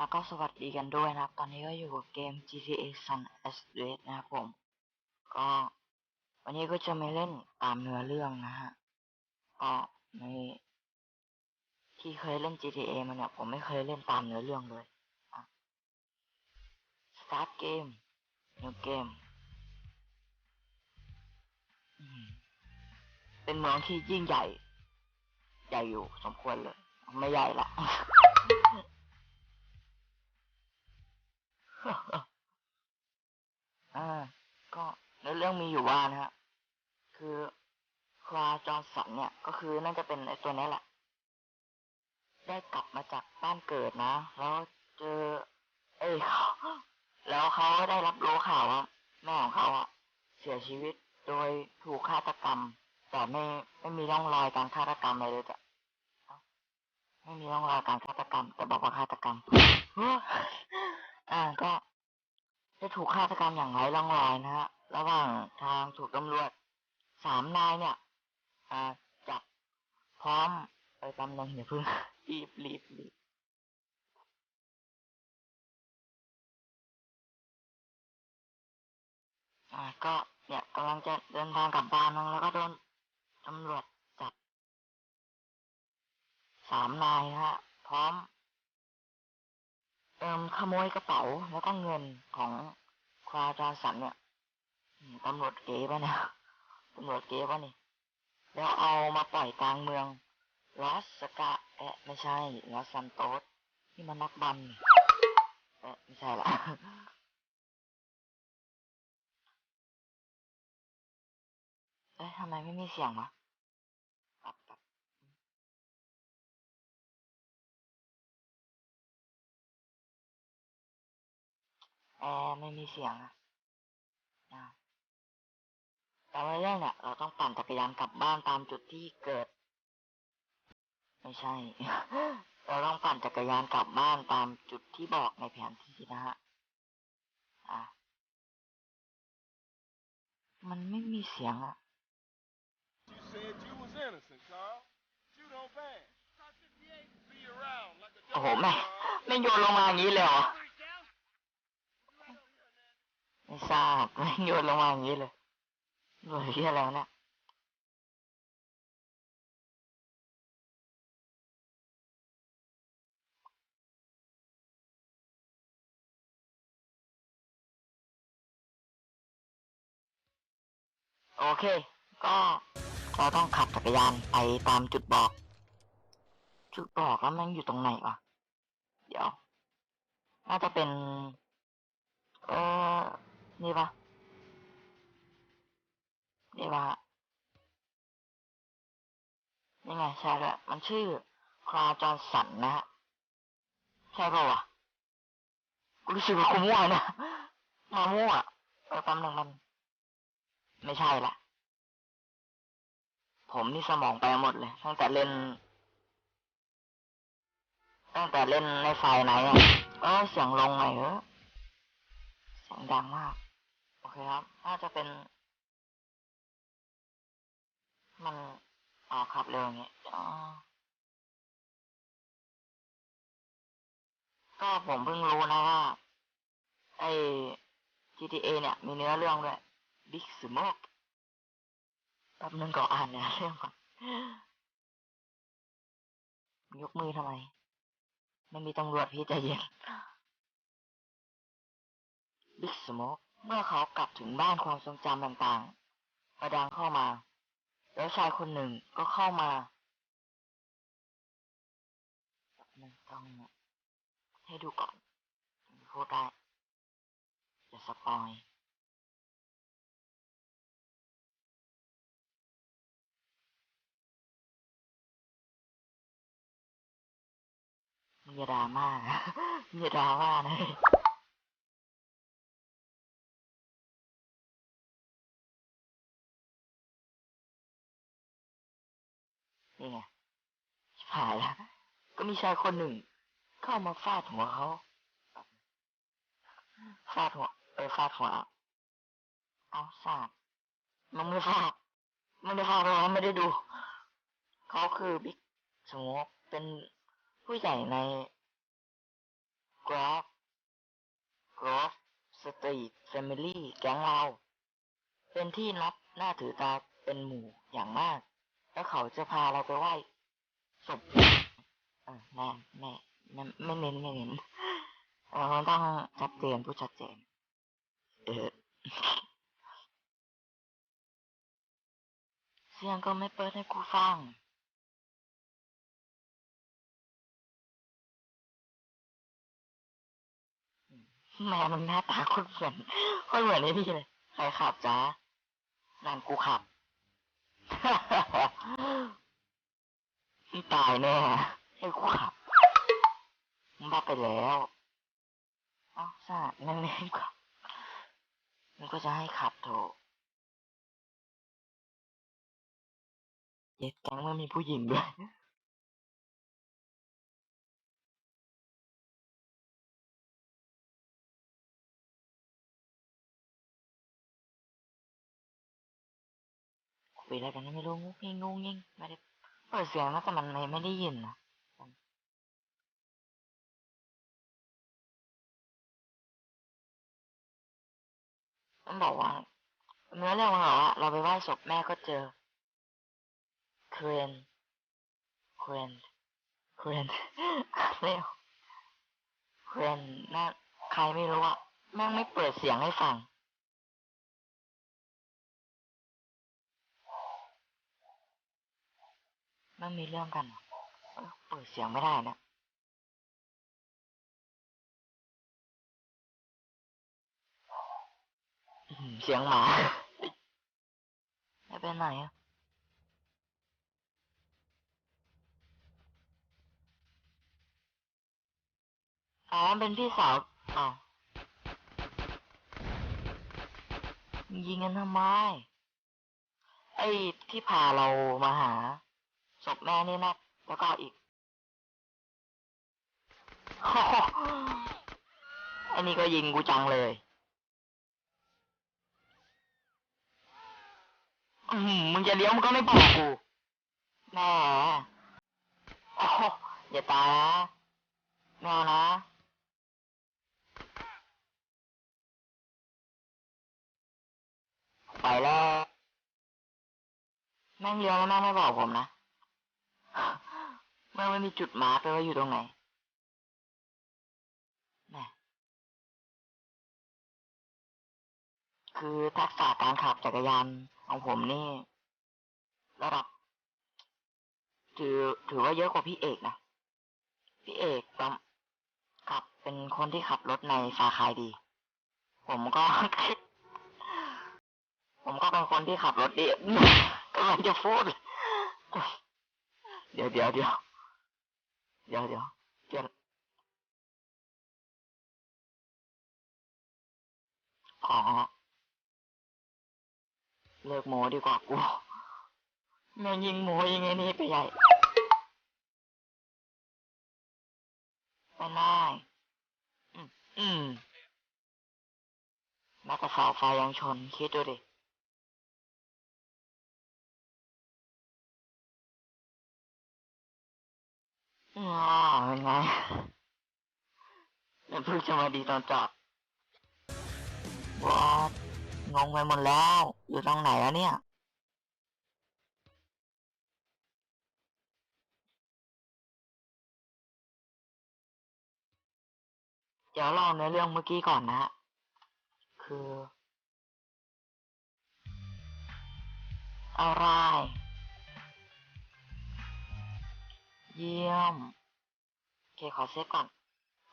แล้วก็สวัสดีกันด้วยนะครับ ตอนนี้ก็อยู่กับเกม GTA San Andreas นะครับผม ก็วันนี้ก็จะไมาเล่นตามเนื้อเรื่องนะฮะ ก็ในที่เคยเล่น GTA มาเนี่ยผมไม่เคยเล่นตามเนื้อเรื่องเลย Start Game New Game อืมเป็นเมืองที่ยิ่งใหญ่ ใหญ่อยู่สมควรเลย ไม่ใหญ่ละ อ่า ก็ในเรื่องมีอยู่ว่านะฮะ คือคราจอร์นสันเนี่ย ก็คือน่าจะเป็นไอตัวนี้แหละ ได้กลับมาจากบ้านเกิดนะ แล้วเจอ เอ้ยแล้วเขาก็ได้รับรู้ข่าวว่าแม่ของเขาอะเสียชีวิตโดยถูกฆาตกรรม แต่ไม่ไม่มีร่องรอยการฆาตกรรมอะไรเลยจ้ะไม่มีร่องรอยการฆาตกรรม แต่บอกว่าฆาตกรรม อ่าก็ได้ถูกฆาตกรรมอย่างไร้ร่องรอยนะฮะ ระหว่างทางถูกตำรวจสามนายเนี่ย อ่าจับพร้อมไปตำแหน่งอย่เพิ่งรีบรีบรีบอ่าก็เนี่ยกำลังจะเดินทางกลับบ้านมั้งแล้วก็โดนตำรวจจับสามนายนะฮะ พร้อม เอิมข โมยกระเป๋าแล้วก็เงินของควาจาสันเนี่ยตำรวจเก๋ปะเนี่ยตำรวจเก๋ปะนี่ แล้วเอามาปล่อยกลางเมืองลอสสกาเอะไม่ใช่ลอสซันโตสที่มันนักบันเอะไม่ใช่ละเอ๊ะทำไมไม่มีเสียงวะ แอร์ไม่มีเสียงอะอ่าแต่ว่าเรื่องเนี่ยเราต้องปั่นจักรยานกลับบ้านตามจุดที่เกิด ไม่ใช่ เราต้องปั่นจักรยานกลับบ้านตามจุดที่บอกในแผนที่นะฮะอะมันไม่มีเสียงอะ You said you was innocent, Carl. You don't bang. See you around like a โอ้โห dog, แม่ Carl. ไม่โยนลงมาอย่างนี้เลยเหรอ ไม่ทราบไม่โยนลงมาอย่างนี้เลยหน่วยที่อะไรวะเนี่ยโอเค ก็เราต้องขับจักรยานไปตามจุดบอก จุดบอกแล้วมันอยู่ตรงไหนวะ เดี๋ยว น่าจะเป็น นี่ปะนี่ปะนี่ไงใช่แล้วมันชื่อคลาจอนสันนะฮะใช่ปะวะกูรู้สึกว่ากูมั่วนะมามั่วเออแป๊บนึงมัน ไม่ใช่ละผมนี่สมองไปหมดเลย ตั้งแต่เล่น ตั้งแต่เล่นในไฟไหนอะเออเสียงลงหน่อยเออเสียงดังมาก โอเคครับ น่าจะเป็น มันอ๋อขับเร็วอย่างเงี้ยอ๋อก็ผมเพิ่งรู้นะว่า ไอ้ GTA เนี่ย มีเนื้อเรื่องด้วย Big Smoke แป๊บนึงก่อนอ่านเนื้อเรื่องก่อนยกมือทำไม ไม่มีตำรวจพี่ใจเย็น Big Smoke เมื่อเขากลับถึงบ้านความทรงจำต่างๆมาดังเข้ามา แล้วชายคนหนึ่งก็เข้ามาต้องให้ดูก่อนพูดได้อย่าสปอยมึงอย่าดราม่ามึงอย่าดราม่านะนี่ ชิบหาแล้ว ก็มีชายคนหนึ่ง เข้ามาฟาดหัวเขาฟาดหัว เออฟาดหัวเอาฟาดมันไม่ฟาดมันไม่ฟาดเพราะไม่ได้ดู เขาคือบิ๊กสโมกเป็นผู้ใหญ่ใน Graph Grove Street Family แก๊งเรา เป็นที่นับหน้าถือตาเป็นหมู่อย่างมาก แล้วเขาจะพาเราไปไหว้ ศพเออแน่แน่ไม่ไม่เน้นไม่เน้นเออมันต้องชัดเจนพูดชัดเจน เออเสียงก็ไม่เปิดให้กูฟังแม่มันหน้าตาคนเหมือนคนเหมือนไอ้พี่เลย ใครขับจ้านั่นกูขับ ตายแน่ให้กูขับมึงบ้าไปแล้วเอ้าซานั่นเองขับมันก็จะให้ขับโถเย็ดแก๊งมันมีผู้หญิงด้วยคุยอะไรกันไม่รู้งุกงิงงุกงิงไม่ได้ เปิดเสียงนะแต่มันไม่ไม่ได้ยินนะมันบอกว่าเนื้อเรื่องมันบอกว่าเราไปไหว้ศพแม่ก็เจอเครนเครนเครนเร็วเครนน่าใครไม่รู้อะแม่งไม่เปิดเสียงให้ฟัง มันมีเรื่องกันเหรอเอ้าเปิดเสียงไม่ได้นะอื้อหือเสียงหมาไม่เป็นไหนอะอ๋อมันเป็นพี่สาวอ้าวยิงกันทำไม ไอ้ที่พาเรามาหา ศพแม่นี่นะแล้วก็อีกอันนี้ก็ยิงกูจังเลยอืมมึงจะเลี้ยวมึงก็ไม่บอกกูแม่โอ้อย่าตายนะไม่านะไปแล้วแม่งเลี้ยวแล้วแม่ไม่บอกผมนะ ม่งไม่มีจุดหมาร์กเลยว่าอยู่ตรงไหนแหม่คือทักษะการขับจักรยานของผมนี่ ระดับ ถือถือว่าเยอะกว่าพี่เอกนะ พี่เอกก็ขับเป็นคนที่ขับรถในฟาคายดี ผมก็ ผมก็เป็นคนที่ขับรถดีกำลังจะพูด เดี๋ยวเดี๋ยวเดี๋ยวเดี๋ยวเดี๋ยวเดี๋ยวอ๋อเลิกโมดีกว่ากูแม่งยิงโมยิงไอ้นี่ไปใหญ่ไม่ได้อืมอืมแม้แต่สาไฟยังชน คิดดูดิ เป็นไงแล้วเพิ่งจะมาดีตอนจอดวอดงงไปหมดแล้ว อยู่ตรงไหนแล้วเนี่ย เดี๋ยวเล่าเนื้อเรื่องเมื่อกี้ก่อนนะ คืออะไร เยี่ยม เคขอเซฟก่อน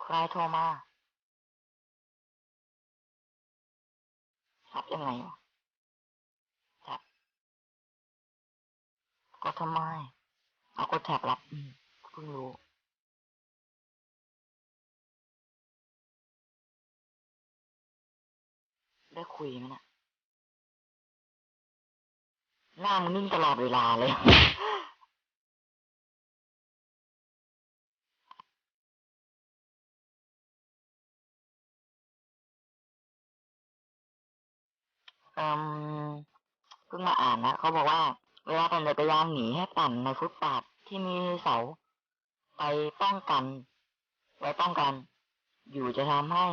ใครโทรมา รับยังไงวะแท็บก็ทำไม เอากดแท็บรับอืมเพิ่งรู้ได้คุยไหมนะหน้ามึงนิ่งตลอดเวลาเลย อืมเพิ่งมาอ่านนะเขาบอกว่า เวลาปั่นจักรยานหนีให้ปั่นในฟุตบาทที่มีเสา ไปป้องกัน ไว้ป้องกัน อยู่จะทำให้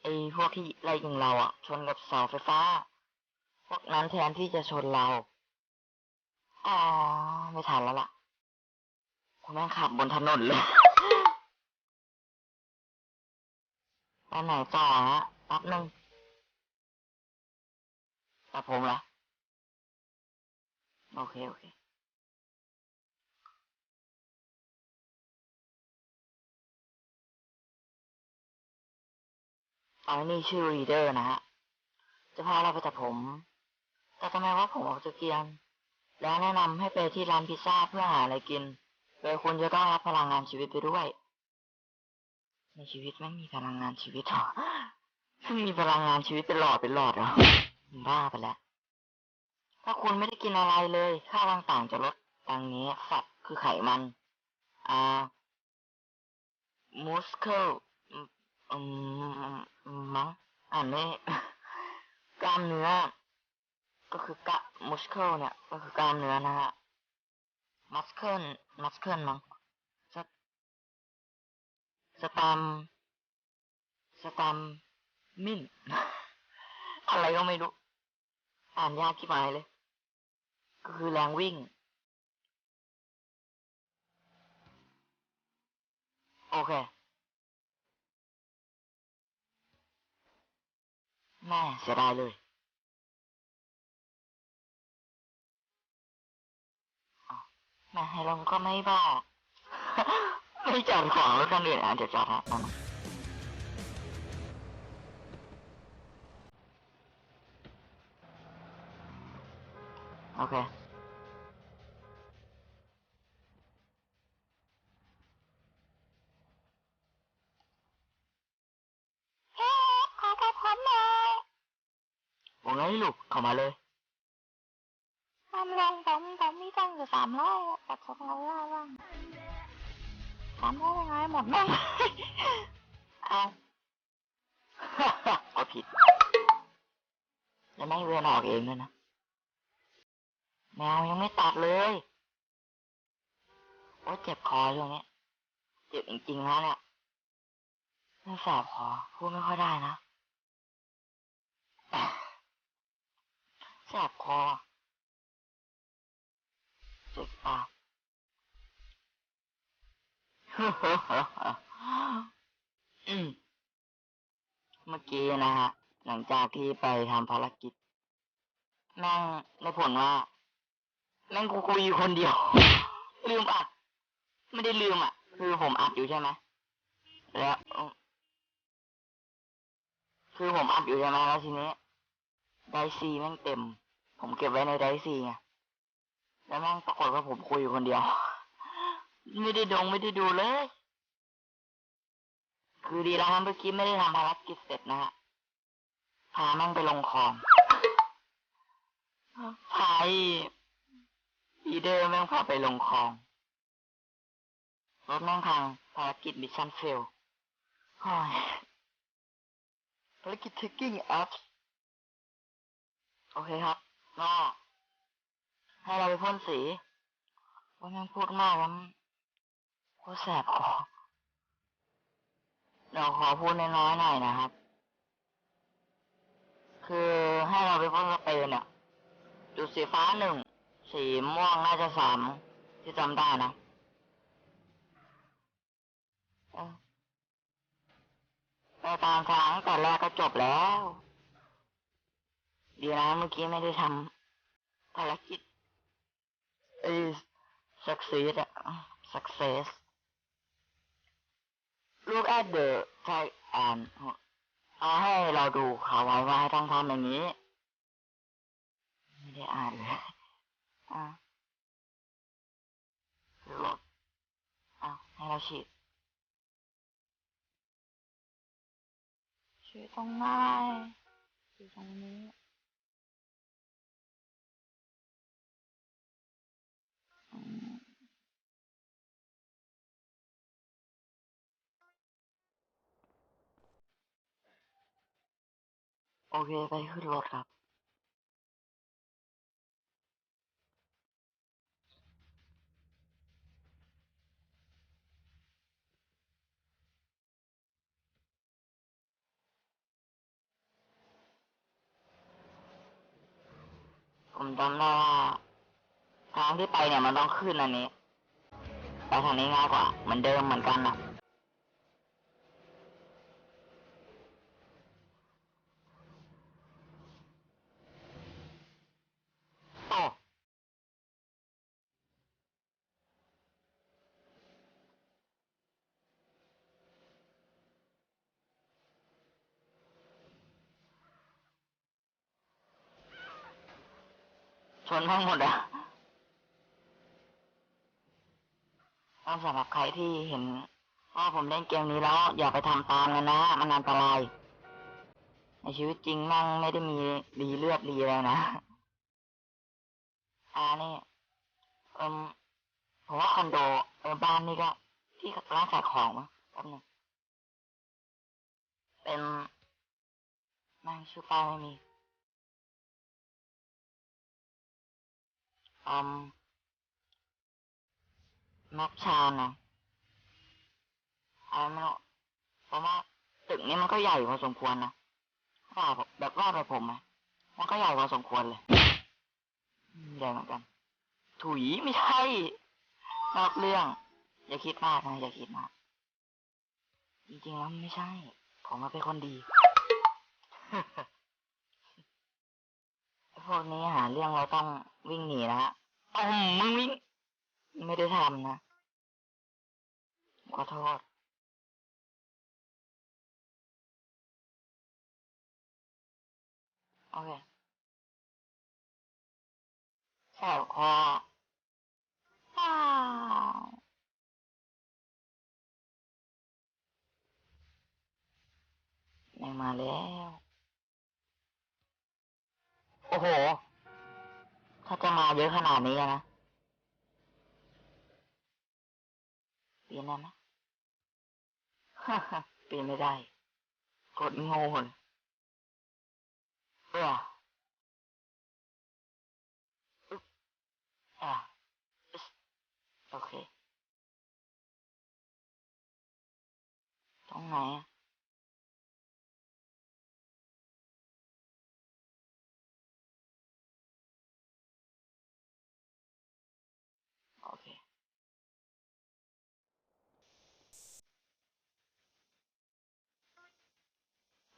ไอ้พวกที่ไล่ยิงเราอะ ชนกับเสาไฟฟ้า พวกนั้นแทนที่จะชนเราอ๋อไม่ทันแล้วล่ะ คุณแม่ขับบนถนนเลยไปไหนต่อฮะแป๊บนึง แต่ผมละโอเค โอเคอาไอ้นี่ชื่อรีเดอร์นะฮะ จะพาเราไปแต่ผม แต่ทำไมว่าผมออกจากเกียนแล้วแนะนำให้ไปที่ร้านพิซซ่าเพื่อหาอะไรกิน โดยคุณจะต้องรับพลังงานชีวิตไปด้วย ในชีวิตไม่มีพลังงานชีวิตหรอซึ่มีพลังงานชีวิตเป็นหลอดเป็นหลอดเหรอ บ้าไปแล้ว ถ้าคุณไม่ได้กินอะไรเลย ค่าต่างๆจะลดดังนี้สัตว์คือไขมัน อ่า มูสเคิลอืมมั้งอ่านไม่กล้ามเนื้อ ก็คือกะมูสเคิลเนี่ย ก็คือกล้ามเนื้อนะฮะมัสเคิลมัสเคิลมั้งสตสแตมสแตมมินอะไรก็ไม่รู้ อ่านยากที่หมายเลย ก็คือแรงวิ่ง โอเคแม่เสียดายเลยแม่ให้เราก็ไม่บอก ไม่จอดของรถคันอื่นอะเดี๋ยวจอดฮะเอามาโอเคเฮ้ข อกับผมหน่อยว่าไงลูกเข้ามาเลยทำลงผมผมมีตังค์อยู่สามร้อยแต่ของเราล่าว่างสามร้อยยังไงหมดแม่งเอาเอาผิด แล้วแม่งเดินออกเองด้วยนะ แมวยังไม่ตัดเลยโอ้เจ็บคอช่วงนี้เจ็บจริงๆนะเนี่ยไม่แสบคอพูดไม่ค่อยได้นะแสบคอเจ็บปากอืมเมื่อกี้นะฮะ หลังจากที่ไปทำภารกิจ แม่งได้ผลว่า แม่งกูคุยอยู่คนเดียว ลืมอัด ไม่ได้ลืมอะ คือผมอัดอยู่ใช่ไหมแล้วคือผมอัดอยู่ใช่ไหมแล้วทีนี้ไดซีแม่งเต็ม ผมเก็บไว้ในไดซีไงแล้วแม่งปรากฏว่าผมคุยอยู่คนเดียว ไม่ได้ดงไม่ได้ดูเลย คือดีแล้วนะเมื่อกี้ไม่ได้ทำภารกิจเสร็จนะฮะพาแม่งไปลงคลองพา อีเดอแม่งพาไปลงคลอง รถแม่งพังภารกิจมิชชั่นเฟลโอ้ยภารกิจ taking up โอเคครับก็ให้เราไปพ่นสีว่าแม่งพูดมากแล้วมันโคตรแสบคอเดี๋ยวขอพูดน้อยๆหน่อยนะครับ คือให้เราไปพ่นสเปรย์เนี่ยจุดสีฟ้าหนึ่ง สีม่วงน่าจะสามที่จำได้นะไปตามทางตั้งแต่แรกก็จบแล้ว ดีนะเมื่อกี้ไม่ได้ทำภารกิจเอ้ย success อะ success look at the tag and เอาให้เราดูเขาไว้ว่าให้ต้องทำอย่างนี้ ไม่ได้อ่านเลย อะรถเอาให้เราฉีดฉีดตรงไหนฉีดตรงนี้ โอเคไปขึ้นรถครับ จำได้ว่าทางที่ไปเนี่ยมันต้องขึ้นอันนี้ ไปทางนี้ง่ายกว่าเหมือนเดิมเหมือนกันนะโอ้ ชนทั้งหมดอะก็สำหรับใครที่เห็นว่าผมเล่นเกมนี้แล้ว อย่าไปทำตามกันนะมันอันตรายในชีวิตจริงนั่งไม่ได้มีรีเลือดรีอะไรนะอ่านี่เอิมผมว่าคอนโดเออบ้านนี่ก็ ที่ร้านขายของมั้งแป๊บนึงเป็นแม่งชื่อป้ายไม่มี อืมแม็กชานนะอะไรไม่รู้เพราะว่าตึกนี้มันก็ใหญ่พอสมควรนะว่าแบบว่าไปผมไหมมันก็ใหญ่พอสมควรเลยใหญ่เหมือนกัน ถุยไม่ใช่นอกเรื่อง อย่าคิดมากนะอย่าคิดมาก จริงๆแล้วไม่ใช่ ผมมาเป็นคนดี พวกนี้หาเรื่องเราต้องวิ่งหนีนะฮะต้มมึงวิ่งไม่ได้ทำนะขอโทษโอเคแสบคออ้าวไม่มาแล้ว โอ้โห ถ้าจะมาเยอะขนาดนี้อะนะปีนได้ไหมปีนไม่ได้ กดโง่เลยเอออะอึ๊สโอเค ตรงไหนอะ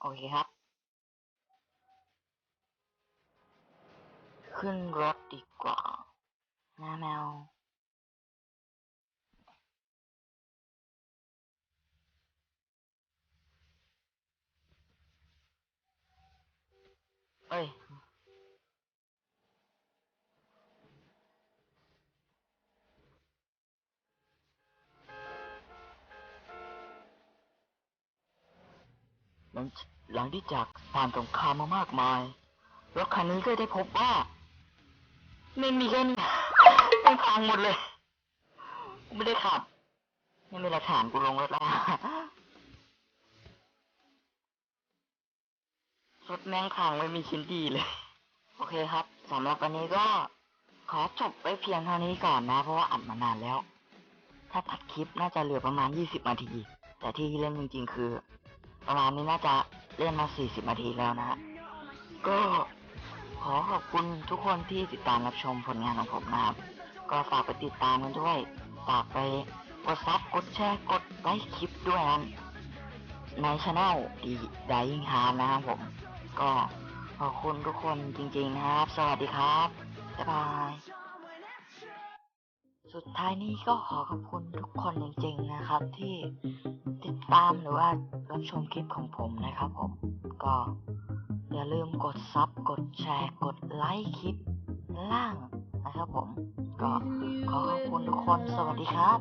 โอเคครับ ขึ้นรถดีกว่าหน้าแมว เอ้ย หลังหลังที่จากผ่านสงครามมามากมายรถคันนี้ก็ได้พบว่าไม่มีแค่นี้ไม่พังหมดเลย ไม่ได้ขับ ไม่มีหลักฐานกูลงรถแล้วรถแม่งพังไม่มีชิ้นดีเลย โอเคครับสำหรับวันนี้ก็ขอจบไปเพียงเท่านี้ก่อนนะ เพราะว่าอัดมานานแล้ว ถ้าตัดคลิปน่าจะเหลือประมาณ 20นาที แต่ที่เล่นจริงๆ คือ ประมาณนี้น่าจะเล่นมา 40 นาทีแล้วนะฮะ ก็ขอขอบคุณทุกคนที่ติดตามรับชมผลงานของผมนะครับ ก็ฝากไปติดตามกันด้วย ฝากไปกดซับ กดแชร์ กดไลค์คลิปด้วยนะในช anel ดีดายิ่งฮาร์นะครับผม ก็ขอบคุณทุกคนจริงๆนะครับ สวัสดีครับ บ๊ายบาย สุดท้ายนี้ก็ขอขอบคุณทุกคนจริงๆนะครับ ที่ติดตามหรือว่ารับชมคลิปของผมนะครับผมก็อย่าลืมกดซับกดแชร์กดไลค์คลิปล่างนะครับผมก็ขอขอบคุณทุกคนสวัสดีครับ